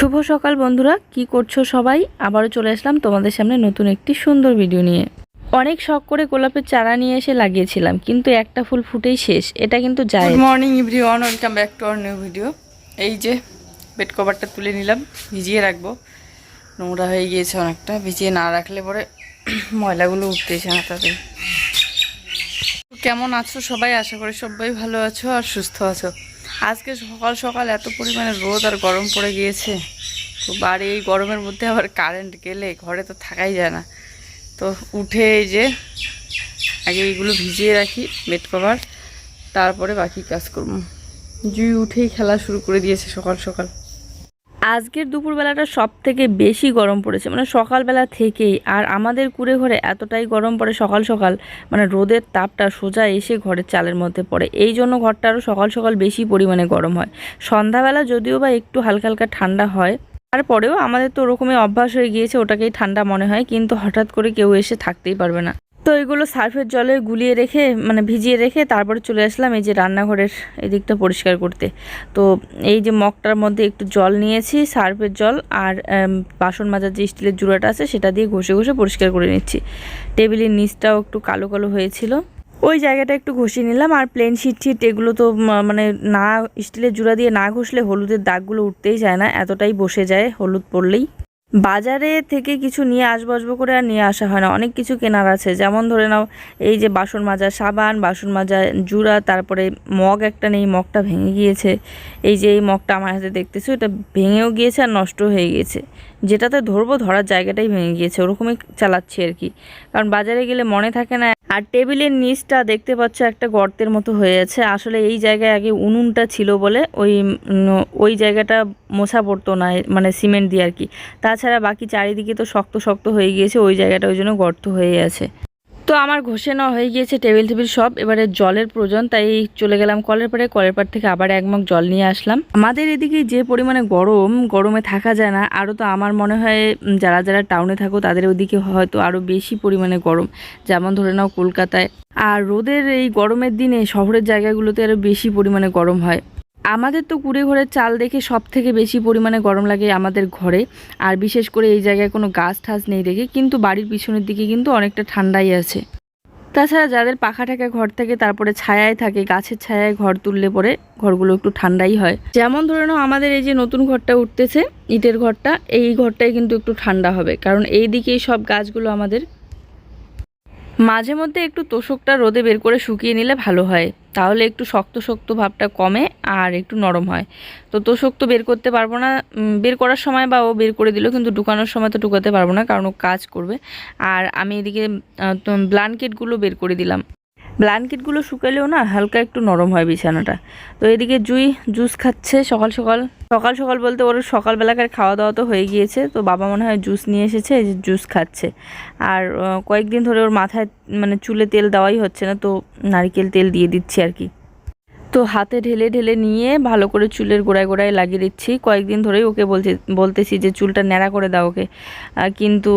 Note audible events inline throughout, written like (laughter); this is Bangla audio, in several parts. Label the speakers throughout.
Speaker 1: শুভ সকাল বন্ধুরা কি করছ সবাই? আবারও চলে আসলাম তোমাদের সামনে নতুন একটি সুন্দর ভিডিও নিয়ে। অনেক শখ করে গোলাপের চারা নিয়ে এসে লাগিয়েছিলাম কিন্তু একটা ফুল ফুটেই শেষ এটা কিন্তু যায়
Speaker 2: morning everyone welcome back to our new video এই যে বেড কভারটা তুলে নিলাম ভিজিয়ে রাখব। নোংরা হয়ে গিয়েছে অনেকটা ভিজিয়ে না রাখলে পরে (clears throat) ময়লাগুলো উঠতেছে না তাদের কেমন আছো সবাই? আশা করি সবাই ভালো আছো আর সুস্থ আছো। আজকে সকাল সকাল এত পরিমাণে রোদ আর গরম পড়ে গিয়েছে। তো বাড়ি এই গরমের মধ্যে আবার কারেন্ট গেলে ঘরে তো থাকাই যায় না। তো উঠে এই যে আগে এইগুলো ভিজিয়ে রাখি বেড কভার তারপরে বাকি কাজ করব জুই উঠেই খেলা শুরু করে দিয়েছে সকাল সকাল।
Speaker 1: আজকের দুপুরবেলাটা সব থেকে বেশি গরম পড়েছে। মানে সকালবেলা থেকেই। আর আমাদের কুড়ে ঘরে এতটাই গরম পড়ে সকাল সকাল। মানে রোদের তাপটা সোজা এসে ঘরের চালের মধ্যে পড়ে। এই জন্য ঘরটা আরও সকাল সকাল বেশি পরিমাণে গরম হয়। সন্ধ্যাবেলা যদিও বা একটু হালকা হালকা ঠান্ডা হয়, তারপরেও আমাদের তো ওরকমই অভ্যাস হয়ে গিয়েছে, ওটাকেই ঠান্ডা মনে হয়। কিন্তু হঠাৎ করে কেউ এসে থাকতেই পারবে না। তো এগুলো সার্ফের জলে গুলিয়ে রেখে মানে ভিজিয়ে রেখে তারপরে চলে আসলাম এই যে রান্নাঘরের এদিকটা পরিষ্কার করতে। তো এই যে মগটার মধ্যে একটু জল নিয়েছি সার্ফের জল আর বাসন মাজার যে স্টিলের জুড়াটা আছে সেটা দিয়ে ঘষে ঘষে পরিষ্কার করে নিচ্ছি। টেবিলের নিচটাও একটু কালো কালো হয়েছিল। ওই জায়গাটা একটু ঘষিয়ে নিলাম আর প্লেন শিট টিট এগুলো তো মানে না স্টিলের জুড়া দিয়ে না ঘষলে হলুদের দাগগুলো উঠতেই যায় না, এতটাই বসে যায় হলুদ পড়লেই। বাজারে থেকে কিছু নিয়ে আসব আসব করে আর নিয়ে আসা হয় না। অনেক কিছু কেনার আছে। যেমন ধরে নাও, এই যে বাসন মাজা সাবান, বাসন মাজা জুড়া, তারপরে মগ একটা নেই, মগটা ভেঙে গিয়েছে। এই যে এই মগটা আমার হাতে দেখতেছো, এটা ভেঙেও গিয়েছে আর নষ্ট হয়ে গিয়েছে। যেটাতে ধরবো, ধরার জায়গাটাই ভেঙে গিয়েছে। ওরকমই চালাচ্ছি আর কি। কারণ বাজারে গেলে মনে থাকে না, আর টেবিলের নিচটা দেখতে পাচ্ছ একটা গর্তের মতো হয়ে আছে। আসলে এই জায়গায় আগে উনুনটা ছিল বলে ওই ওই জায়গাটা মোছা পড়তো না মানে সিমেন্ট দিয়ে আর কি। তাছাড়া বাকি চারিদিকে তো শক্ত শক্ত হয়ে গিয়েছে, ওই জায়গাটা ওই জন্য গর্ত হয়ে আছে। তো আমার ঘষে নেওয়া হয়ে গিয়েছে টেবিল টেবিল সব, এবারে জলের প্রয়োজন, তাই চলে গেলাম কলের পাড়ে, কলের পাড় থেকে আবার একমগ জল নিয়ে আসলাম। আমাদের এদিকে যে পরিমাণে গরম, গরমে থাকা যায় না, আরও তো আমার মনে হয় যারা যারা টাউনে থাকো, তাদের ওদিকে হয়তো আরও বেশি পরিমাণে গরম। যেমন ধরে নাও কলকাতায়। আর রোদের এই গরমের দিনে শহরের জায়গাগুলোতে আরও বেশি পরিমাণে গরম হয়। আমাদের তো কুড়ে ঘরের চাল দেখে সব থেকে বেশি পরিমাণে গরম লাগে আমাদের ঘরে। আর বিশেষ করে এই জায়গায় কোনো গাছ ঠাছ নেই দেখে, কিন্তু বাড়ির পিছনের দিকে কিন্তু অনেকটা ঠান্ডাই আছে। তাছাড়া যাদের পাখা টাকা ঘর থাকে, তারপরে ছায়ায় থাকে, গাছের ছায়ায় ঘর তুললে পরে ঘরগুলো একটু ঠান্ডাই হয়। যেমন ধরে নাও আমাদের এই যে নতুন ঘরটা উঠতেছে, ইটের ঘরটা, এই ঘরটাই কিন্তু একটু ঠান্ডা হবে। কারণ এই দিকেই সব গাছগুলো আমাদের মাঝে মধ্যে একটু তোষকটা রোদে বের করে শুকিয়ে নিলে ভালো হয়। তাহলে একটু শক্ত শক্ত ভাবটা কমে আর একটু নরম হয়। তো তোষক তো বের করতে পারব না। বের করার সময় বা ও বের করে দিল কিন্তু ঢুকানোর সময় তো ঢুকাতে পারব না, কারণ ও কাজ করবে। আর আমি এদিকে ব্ল্যাঙ্কেটগুলো বের করে দিলাম। ব্ল্যাঙ্কেটগুলো শুকালেও না হালকা একটু নরম হয় বিছানাটা। তো এদিকে জুই জুস খাচ্ছে সকাল সকাল। সকাল সকাল বলতে ওর সকালবেলাকার খাওয়া দাওয়া তো হয়ে গিয়েছে, তো বাবা মনে হয় জুস নিয়ে এসেছে যে জুস খাচ্ছে। আর কয়েকদিন ধরে ওর মাথায় মানে চুলে তেল দেওয়াই হচ্ছে না, তো নারকেল তেল দিয়ে দিচ্ছি আর কি। তো হাতে ঢেলে ঢেলে নিয়ে ভালো করে চুলের গোড়ায় গোড়ায় লাগিয়ে দিচ্ছি। কয়েকদিন ধরেই ওকে বলছি, বলতেছি যে চুলটা ন্যাড়া করে দাও ওকে। কিন্তু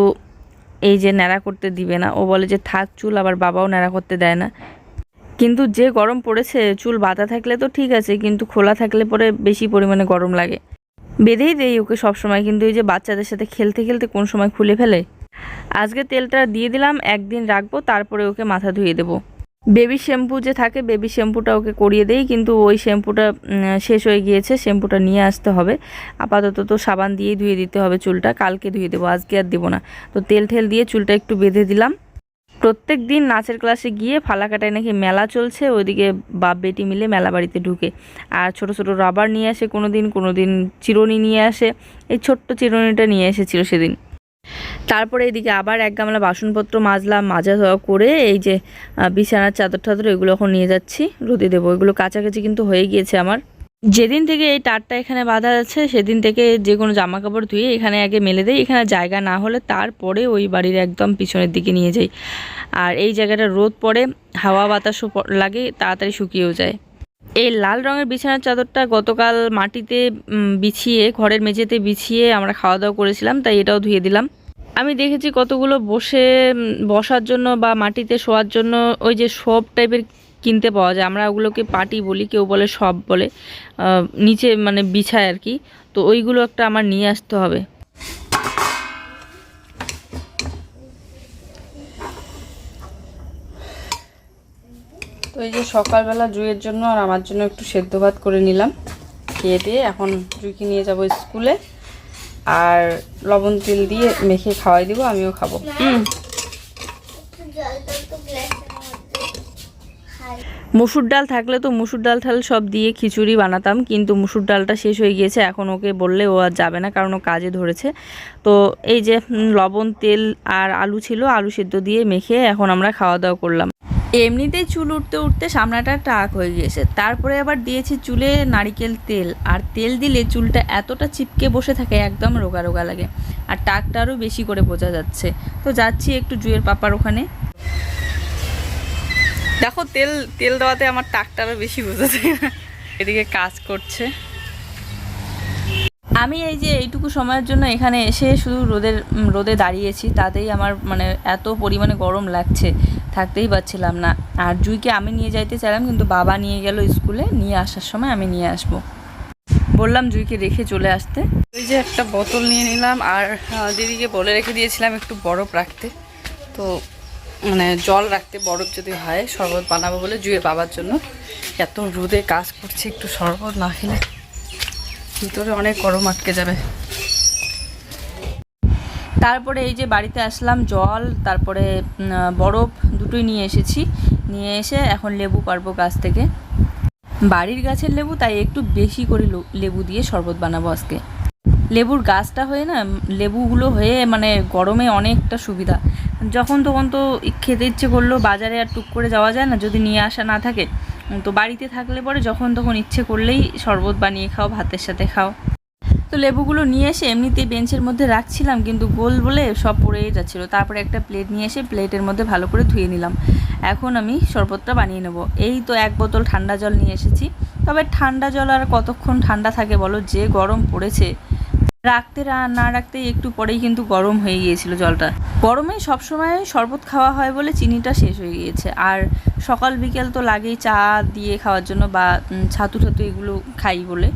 Speaker 1: এই যে ন্যাড়া করতে দিবে না। ও বলে যে, থাক, চুল আবার বাবাও ন্যাড়া করতে দেয় না। কিন্তু যে গরম পড়েছে, চুল বাঁধা থাকলে তো ঠিক আছে, কিন্তু খোলা থাকলে পরে বেশি পরিমাণে গরম লাগে। বেঁধেই দেই ওকে সবসময়, কিন্তু এই যে বাচ্চাদের সাথে খেলতে খেলতে কোন সময় খুলে ফেলে? আজকে তেলটা দিয়ে দিলাম, একদিন রাখব, তারপরে ওকে মাথা ধুয়ে দেবো। বেবি শ্যাম্পু যে থাকে, বেবি শ্যাম্পুটা ওকে করিয়ে দেই, কিন্তু ওই শ্যাম্পুটা শেষ হয়ে গিয়েছে, শ্যাম্পুটা নিয়ে আসতে হবে। আপাতত তো সাবান দিয়েই ধুয়ে দিতে হবে চুলটা, কালকে ধুয়ে দেবো, আজকে আর দেবো না। তো তেল ঠেল দিয়ে চুলটা একটু বেঁধে দিলাম। প্রত্যেক দিন নাচের ক্লাসে গিয়ে ফালাকাটায় নাকি মেলা চলছে, ওইদিকে বাপ বেটি মিলে মেলা বাড়িতে ঢুকে। আর ছোট ছোট রাবার নিয়ে আসে কোনো দিন কোনো দিন চিরুনি নিয়ে আসে। এই ছোট্ট চিরুনিটা নিয়ে এসেছিল সেদিন। তারপরে এদিকে আবার এক গামলা বাসনপত্র মাজলাম, মাজা ধোয়া করে এই যে বিছানার চাদর টাদর এগুলো এখন নিয়ে যাচ্ছি, রোদে দেবো। এগুলো কাছাকাছি কিন্তু হয়ে গিয়েছে আমার। যেদিন থেকে এই টারটা এখানে বাঁধা আছে, সেদিন থেকে যে কোনো জামা কাপড় ধুয়ে এখানে আগে মেলে দেয় এখানে জায়গা না হলে তারপরে ওই বাড়ির একদম পিছনের দিকে নিয়ে যাই। আর এই জায়গাটা রোদ পড়ে, হাওয়া বাতাসও লাগে, তাড়াতাড়ি শুকিয়েও যায়। এই লাল রঙের বিছানার চাদরটা গতকাল মাটিতে বিছিয়ে, ঘরের মেঝেতে বিছিয়ে আমরা খাওয়া দাওয়া করেছিলাম, তাই এটাও ধুয়ে দিলাম। আমি দেখেছি কতগুলো বসে বসার জন্য বা মাটিতে শোয়ার জন্য ওই যে শোপ টাইপের কিনতে পাওয়া যায়। আমরা ওগুলোকে পাটি বলি, কেউ বলে সব বলে নিচে মানে বিছায় আর কি। তো ওইগুলো একটা আমার নিয়ে আসতে হবে।
Speaker 2: তো এই যে সকালবেলা জুইয়ের জন্য আর আমার জন্য একটু সেদ্ধ ভাত করে নিলাম। খেয়ে দিয়ে এখন জুইকে নিয়ে যাব স্কুলে। আর লবণ তেল দিয়ে মেখে খাওয়াই দিব আমিও খাব। হুম।
Speaker 1: মুসুর ডাল থাকলে তো মুসুর ডাল ঠাল সব দিয়ে খিচুড়ি বানাতাম কিন্তু মুসুর ডালটা শেষ হয়ে গিয়েছে এখন ওকে বললে ও আর যাবে না কারণ ও কাজে ধরেছে। তো এই যে লবণ তেল আর আলু ছিল আলু সেদ্ধ দিয়ে মেখে এখন আমরা খাওয়া দাওয়া করলাম। এমনিতেই চুল উঠতে উঠতে সামনাটা টাক হয়ে গিয়েছে। তারপরে আবার দিয়েছি চুলে নারিকেল তেল। আর তেল দিলে চুলটা এতটা চিপকে বসে থাকে, একদম রোগা রোগা লাগে। আর টাকটা আরও বেশি করে বোঝা যাচ্ছে। তো যাচ্ছি একটু জুয়ের পাপার ওখানে।
Speaker 2: দেখো তেল তেল দেওয়াতে আমার টাকটারও বেশি বোঝা যায় এদিকে কাজ করছে।
Speaker 1: আমি এই যে এইটুকু সময়ের জন্য এখানে এসে শুধু রোদের রোদে দাঁড়িয়েছি, তাতেই আমার মানে এত পরিমাণে গরম লাগছে, থাকতেই পারছিলাম না। আর জুইকে আমি নিয়ে যাইতে চাইলাম, কিন্তু বাবা নিয়ে গেল স্কুলে, নিয়ে আসার সময় আমি নিয়ে আসব। বললাম জুইকে রেখে চলে আসতে।
Speaker 2: ওই যে একটা বোতল নিয়ে নিলাম, আর দিদিকে বলে রেখে দিয়েছিলাম একটু বরফ রাখতে। তো মানে জল রাখতে বরফ যদি হয়, শরবত বানাবো বলে জুয়ের বাবার জন্য। এত রোদে কাজ করছে, একটু শরবত না খেলে। ভিতরে অনেক গরম আটকে যাবে।
Speaker 1: তারপরে এই যে বাড়িতে আসলাম, জল, তারপরে বরফ দুটোই নিয়ে এসেছি। নিয়ে এসে এখন লেবু পারব গাছ থেকে। বাড়ির গাছের লেবু, তাই একটু বেশি করে লেবু দিয়ে শরবত বানাবো আজকে। লেবুর গাছটা হয়ে না, লেবুগুলো হয়ে মানে গরমে অনেকটা সুবিধা। যখন তখন তো খেতে ইচ্ছে করল, বাজারে আর টুক করে যাওয়া যায় না, যদি নিয়ে আসা না থাকে তো বাড়িতে থাকলে পরে যখন তখন ইচ্ছে করলেই শরবত বানিয়ে খাও, ভাতের সাথে খাও। তো লেবুগুলো নিয়ে এসে এমনিতেই বেঞ্চের মধ্যে রাখছিলাম, কিন্তু গোল বলে সব পড়েই যাচ্ছিল। তারপরে একটা প্লেট নিয়ে এসে প্লেটের মধ্যে ভালো করে ধুয়ে নিলাম। এখন আমি শরবতটা বানিয়ে নেব। এই তো এক বোতল ঠান্ডা জল নিয়ে এসেছি। তবে ঠান্ডা জল আর কতক্ষণ ঠান্ডা থাকে বলো? যে গরম পড়েছে। রাখতে না রাখতে একটু পরেই কিন্তু গরম হয়ে গিয়েছিল জলটা। গরমে সবসময় শরবত খাওয়া হয় বলে চিনিটা শেষ হয়ে গিয়েছে। আর সকাল বিকেল তো লাগেই চা দিয়ে খাওয়ার জন্য বা ছাতু ছাতু এগুলো খাই বলে।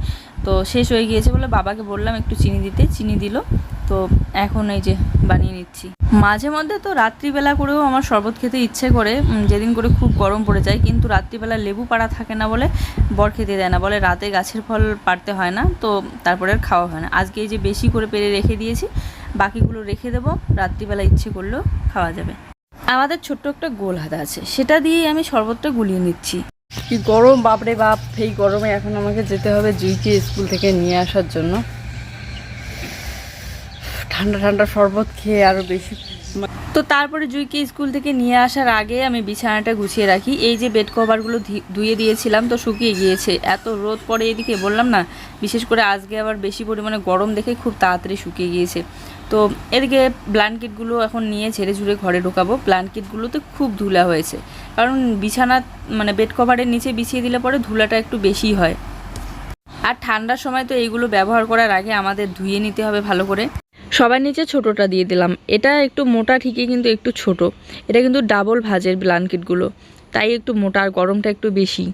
Speaker 1: তো শেষ হয়ে গিয়েছে বলে বাবাকে বললাম একটু চিনি দিতে, চিনি দিল। তো এখন এই যে বানিয়ে নিচ্ছি। মাঝে মধ্যে তো রাত্রিবেলা করেও আমার শরবত খেতে ইচ্ছে করে যেদিন করে খুব গরম পড়ে যায়, কিন্তু রাত্রিবেলা লেবু পাড়া থাকে না বলে বর খেতে দেয় না, বলে রাতে গাছের ফল পাড়তে হয় না, তো তারপরে আর খাওয়া হয় না। আজকে এই যে বেশি করে পেরে রেখে দিয়েছি, বাকিগুলো রেখে দেবো, রাত্রিবেলা ইচ্ছে করলেও খাওয়া যাবে। আমাদের ছোট্ট একটা গোল হাতা আছে, সেটা দিয়েই আমি শরবতটা গুলিয়ে নিচ্ছি।
Speaker 2: কি গরম, বাপরে বাপ। এই গরমে এখন আমাকে যেতে হবে জুইকে স্কুল থেকে নিয়ে আসার জন্য। ঠান্ডা ঠান্ডা শরবত খেয়ে আরও বেশি
Speaker 1: তো তারপরে জুইকে স্কুল থেকে নিয়ে আসার আগে আমি বিছানাটা গুছিয়ে রাখি। এই যে বেড কভারগুলো ধুয়ে দিয়েছিলাম তো শুকিয়ে গিয়েছে। এত রোদ পড়ে এদিকে, বললাম না, বিশেষ করে আজকে আবার বেশি পরিমাণে গরম দেখে খুব তাড়াতাড়ি শুকিয়ে গিয়েছে। তো এদিকে ব্ল্যাঙ্কেটগুলো এখন নিয়ে ঝেড়ে ঝুড়ে ঘরে ঢোকাবো। ব্ল্যাঙ্কেটগুলোতে খুব ধুলা হয়েছে। কারণ বিছানা মানে বেড কভারের নিচে বিছিয়ে দিলে পরে ধুলাটা একটু বেশি হয়। আর ঠান্ডার সময় তো এইগুলো ব্যবহার করার আগে আমাদের ধুয়ে নিতে হবে ভালো করে। সবার নিচে ছোটোটা দিয়ে দিলাম। এটা একটু মোটা ঠিকই, কিন্তু একটু ছোট। এটা কিন্তু ডাবল ভাজের ব্ল্যাঙ্কেটগুলো। তাই একটু মোটা আর গরমটা একটু বেশি।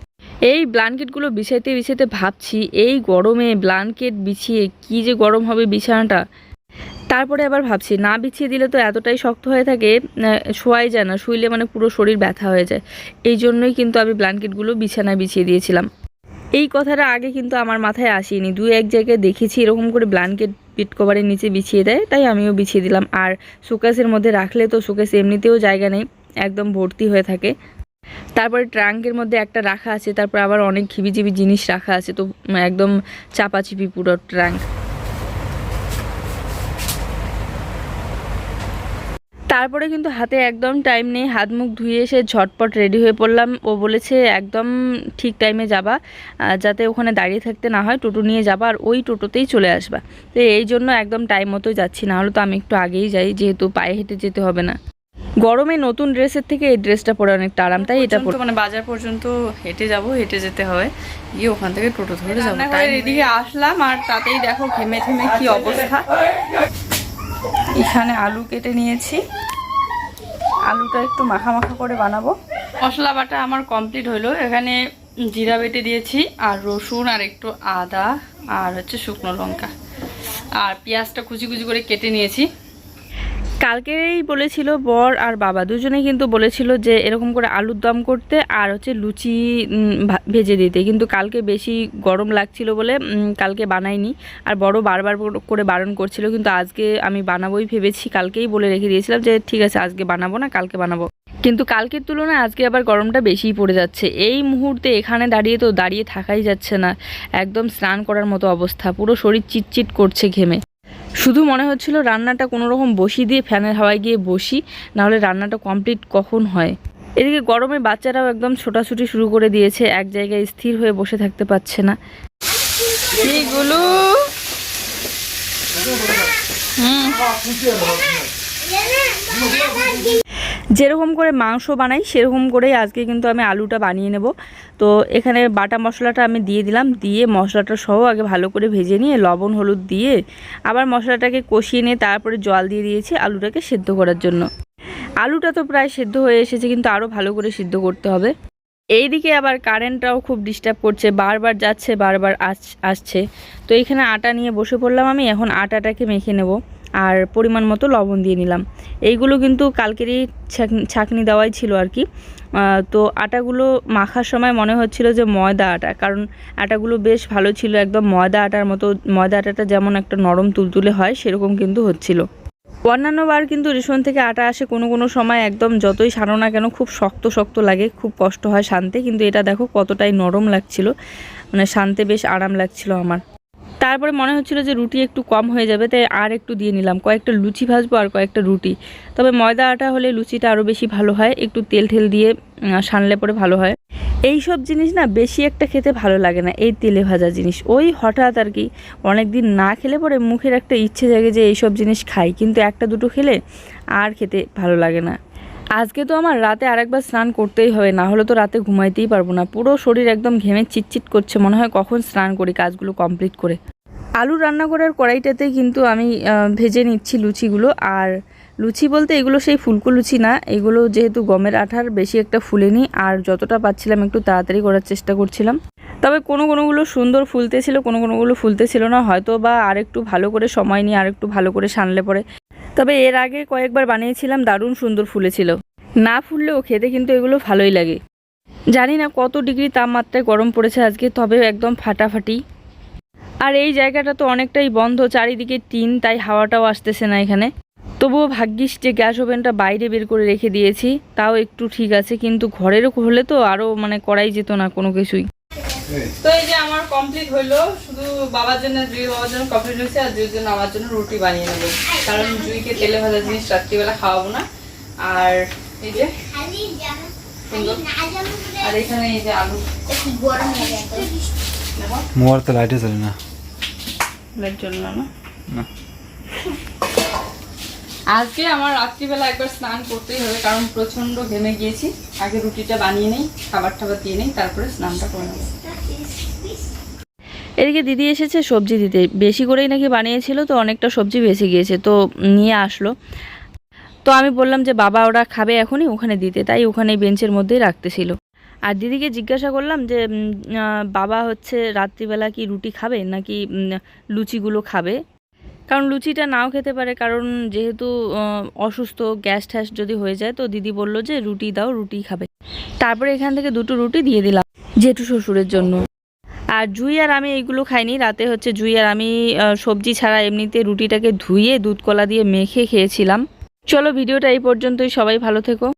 Speaker 1: এই ব্ল্যাঙ্কেটগুলো বিছাইতে বিছাইতে ভাবছি, এই গরমে ব্ল্যাঙ্কেট বিছিয়ে কি যে গরম হবে বিছানাটা। তারপরে আবার ভাবছি, না বিছিয়ে দিলে তো এতটাই শক্ত হয়ে থাকে শোয়াই যায় না, শুইলে মানে পুরো শরীর ব্যথা হয়ে যায়। এই জন্যই কিন্তু আমি ব্ল্যাঙ্কেটগুলো বিছানায় বিছিয়ে দিয়েছিলাম। এই কথাটা আগে কিন্তু আমার মাথায় আসেনি। দু এক জায়গায় দেখেছি এরকম করে ব্ল্যাঙ্কেট পিট কভারের নিচে বিছিয়ে দেয়, তাই আমিও বিছিয়ে দিলাম। আর শোকেসের মধ্যে রাখলে তো শোকেস এমনিতেও জায়গা নেই, একদম ভর্তি হয়ে থাকে। তারপরে ট্রাঙ্কের মধ্যে একটা রাখা আছে, তারপর আবার অনেক ঘিবিজিবি জিনিস রাখা আছে, তো একদম চাপাচিপি পুরো ট্রাঙ্ক। তারপরে কিন্তু হাতে একদম টাইম নেই হাত মুখ ধুয়ে এসে ঝটপট রেডি হয়ে পড়লাম। ও বলেছে একদম ঠিক টাইমে যাবা যাতে ওখানে দাঁড়িয়ে থাকতে না হয় টোটো নিয়ে যাবা আর ওই টোটোতেই চলে আসবা। তো এই জন্য একদম টাইম মতো যাচ্ছি না হলে তো আমি একটু আগেই যাই যেহেতু পায়ে হেঁটে যেতে হবে না। গরমে নতুন ড্রেসের থেকে এই ড্রেসটা পরে অনেকটা আরাম তাই এটা
Speaker 2: মানে বাজার পর্যন্ত হেঁটে যাব হেঁটে যেতে হবে গিয়ে ওখান থেকে টোটো ধরে যাব। এদিকে আসলাম আর তাতেই দেখো ঘেমে ঘেমে কি অবস্থা। এখানে আলু কেটে নিয়েছি। আলুটা একটু মাখা মাখা করে বানাবো। মশলা বাটা আমার কমপ্লিট হলো এখানে জিরা বেটে দিয়েছি, আর রসুন, আর একটু আদা, আর হচ্ছে শুকনো লঙ্কা। আর পেঁয়াজটা কুচি কুচি করে কেটে নিয়েছি।
Speaker 1: কালকেই বলেছিল বর আর বাবা, দুজনেই কিন্তু বলেছিল যে এরকম করে আলুর দম করতে আর হচ্ছে লুচি ভেজে দিতে। কিন্তু কালকে বেশি গরম লাগছিল বলে কালকে বানাইনি আর বড় বারবার করে বারণ করছিল, কিন্তু আজকে আমি বানাবোই ভেবেছি, কালকেই বলে রেখে দিয়েছিলাম যে ঠিক আছে, আজকে বানাবো না, কালকে বানাবো। কিন্তু কালকের তুলনায় আজকে আবার গরমটা বেশিই পড়ে যাচ্ছে। এই মুহূর্তে এখানে দাঁড়িয়ে তো দাঁড়িয়ে থাকাই যাচ্ছে না। একদম স্নান করার মতো অবস্থা, পুরো শরীর চিটচিট করছে ঘেমে। শুধু মনে হচ্ছিল রান্নাটা কোনো রকম বসিয়ে দিয়ে ফ্যানের হাওয়ায় গিয়ে বসি, নাহলে রান্নাটা কমপ্লিট কখন হয়? এদিকে গরমে বাচ্চারাও একদম ছোটাছুটি শুরু করে দিয়েছে, এক জায়গায় স্থির হয়ে বসে থাকতে পারছে না।
Speaker 2: হুম।
Speaker 1: যেরকম করে মাংস বানাই, সেরকম করেই আজকে কিন্তু আমি আলুটা বানিয়ে নেব। তো এখানে বাটা মশলাটা আমি দিয়ে দিলাম, দিয়ে মশলাটা সহ আগে ভালো করে ভেজে নিয়ে লবণ, হলুদ দিয়ে আবার মশলাটাকে কষিয়ে নিয়ে তারপরে জল দিয়ে দিয়েছি আলুটাকে সেদ্ধ করার জন্য। আলুটা তো প্রায় সেদ্ধ হয়ে এসেছে, কিন্তু আরও ভালো করে সিদ্ধ করতে হবে। এইদিকে আবার কারেন্টটাও খুব ডিস্টার্ব করছে, বারবার যাচ্ছে, বারবার আস- আসছে। তো এখানে আটা নিয়ে বসে পড়লাম আমি, এখন আটাটাকে মেখে নেব। আর পরিমাণ মতো লবণ দিয়ে নিলাম। এইগুলো কিন্তু কালকেরই ছাক- ছাঁকনি দেওয়াই ছিল আর কি। তো আটাগুলো মাখার সময় মনে হচ্ছিল যে ময়দা আটা, কারণ আটাগুলো বেশ ভালো ছিল, একদম ময়দা আটার মতো, ময়দা আটাটা যেমন একটা নরম তুলতুলে হয়, সেরকম কিন্তু হচ্ছিল। অন্যান্য বার কিন্তু রেশন থেকে আটা আসে কোনো কোনো সময় একদম যতই সানো না কেন খুব শক্ত শক্ত লাগে, খুব কষ্ট হয় শান্তে কিন্তু এটা দেখো কতটাই নরম লাগছিল। মানে শান্তে বেশ আরাম লাগছিল আমার। তারপরে মনে হচ্ছিল যে রুটি একটু কম হয়ে যাবে, তাই আর একটু দিয়ে নিলাম। কয়েকটা লুচি ভাজবো আর কয়েকটা রুটি। তবে ময়দা আটা হলে লুচিটা আরও বেশি ভালো হয়, একটু তেল ঠেল দিয়ে সানলে পরে ভালো হয়। এই সব জিনিস না বেশি একটা খেতে ভালো লাগে না, এই তেলে ভাজা জিনিস। ওই হঠাৎ আর কি অনেক দিন না খেলে পরে মুখের একটা ইচ্ছে জাগে যে এইসব জিনিস খাই, কিন্তু একটা দুটো খেলে আর খেতে ভালো লাগে না। আজকে তো আমার রাতে আরেকবার স্নান করতেই হবে, না হলে তো রাতে ঘুমাইতেই পারব না। পুরো শরীর একদম ঘেমে চিটচিট করছে, মনে হয় কখন স্নান করি কাজগুলো কমপ্লিট করে। আলু রান্না করার কড়াইটাতে কিন্তু আমি ভেজে নিচ্ছি লুচিগুলো। আর লুচি বলতে এগুলো সেই ফুলকো লুচি না, এগুলো যেহেতু গমের আঠার, বেশি একটা ফুলেনি। আর যতটা পাচ্ছিলাম একটু তাড়াতাড়ি করার চেষ্টা করছিলাম। তবে কোনো কোনোগুলো সুন্দর ফুলতেছিল, কোনো কোনোগুলো ফুলতেছিল না হয়তো বা আরেকটু ভালো করে সময় নিয়ে আরেকটু ভালো করে সানলে পরে তবে এর আগে কয়েকবার বানিয়েছিলাম দারুণ সুন্দর ফুলেছিল। না ফুললেও খেতে কিন্তু এগুলো ভালোই লাগে। জানি না কত ডিগ্রি তাপমাত্রায় গরম পড়েছে আজকে তবে একদম ফাটাফাটি। আর এই জায়গাটা তো অনেকটাই বন্ধ, চারিদিকে টিন, তাই হাওয়াটাও আসতেছে না এখানে। তবুও ভাগ্যিস যে গ্যাস ওভেনটা বাইরে বের করে রেখে দিয়েছি, তাও একটু ঠিক আছে, কিন্তু ঘরের হলে তো আরও মানে করাই যেত না কোনো কিছুই।
Speaker 2: তো এই যে কমপ্লিট হইল শুধু বাবার জন্য জুই বাবার জন্য কমপ্লিট হয়েছে আর জুইয়ের জন্য আমার জন্য রুটি বানিয়ে নেব। কারণ জুইকে তেলে ভাজা জিনিস রাত্রিবেলা খাওয়াবো না। আর এই যে আর এখানে এই যে আলু।
Speaker 3: মোবাইল তো লাইটে চলে না।
Speaker 2: এর জন্য না
Speaker 3: না।
Speaker 2: আজকে আমার রাত্রিবেলা একবার স্নান করতেই হবে কারণ প্রচণ্ড ঘেমে গিয়েছি। আগে রুটিটা বানিয়ে নেই খাবার টাবার দিয়ে নেই তারপরে স্নানটা করে নেব।
Speaker 1: এদিকে দিদি এসেছে, সবজি দিতে। বেশি করেই নাকি বানিয়েছিল, তো অনেকটা সবজি বেঁচে গিয়েছে, তো নিয়ে আসলো। তো আমি বললাম যে, বাবা, ওরা খাবে এখনই, ওখানে দিতে। তাই ওখানে বেঞ্চের মধ্যেই রাখতেছিল। আর দিদিকে জিজ্ঞাসা করলাম যে বাবা হচ্ছে রাত্রিবেলা কি রুটি খাবে, নাকি লুচিগুলো খাবে? কারণ লুচিটা নাও খেতে পারে, কারণ যেহেতু অসুস্থ, গ্যাস ট্যাস যদি হয়ে যায়, তো দিদি বলল যে, রুটি দাও, রুটি খাবে। তারপরে এখান থেকে দুটো রুটি দিয়ে দিলাম, জেঠু শ্বশুরের জন্য। আর জুই আর আমি এইগুলো খাইনি। রাতে হচ্ছে জুই আর আমি সবজি ছাড়া এমনিতে রুটিটাকে ধুয়ে দুধ কলা দিয়ে মেখে খেয়েছিলাম। চলো ভিডিওটা এই পর্যন্তই। সবাই ভালো থেকো।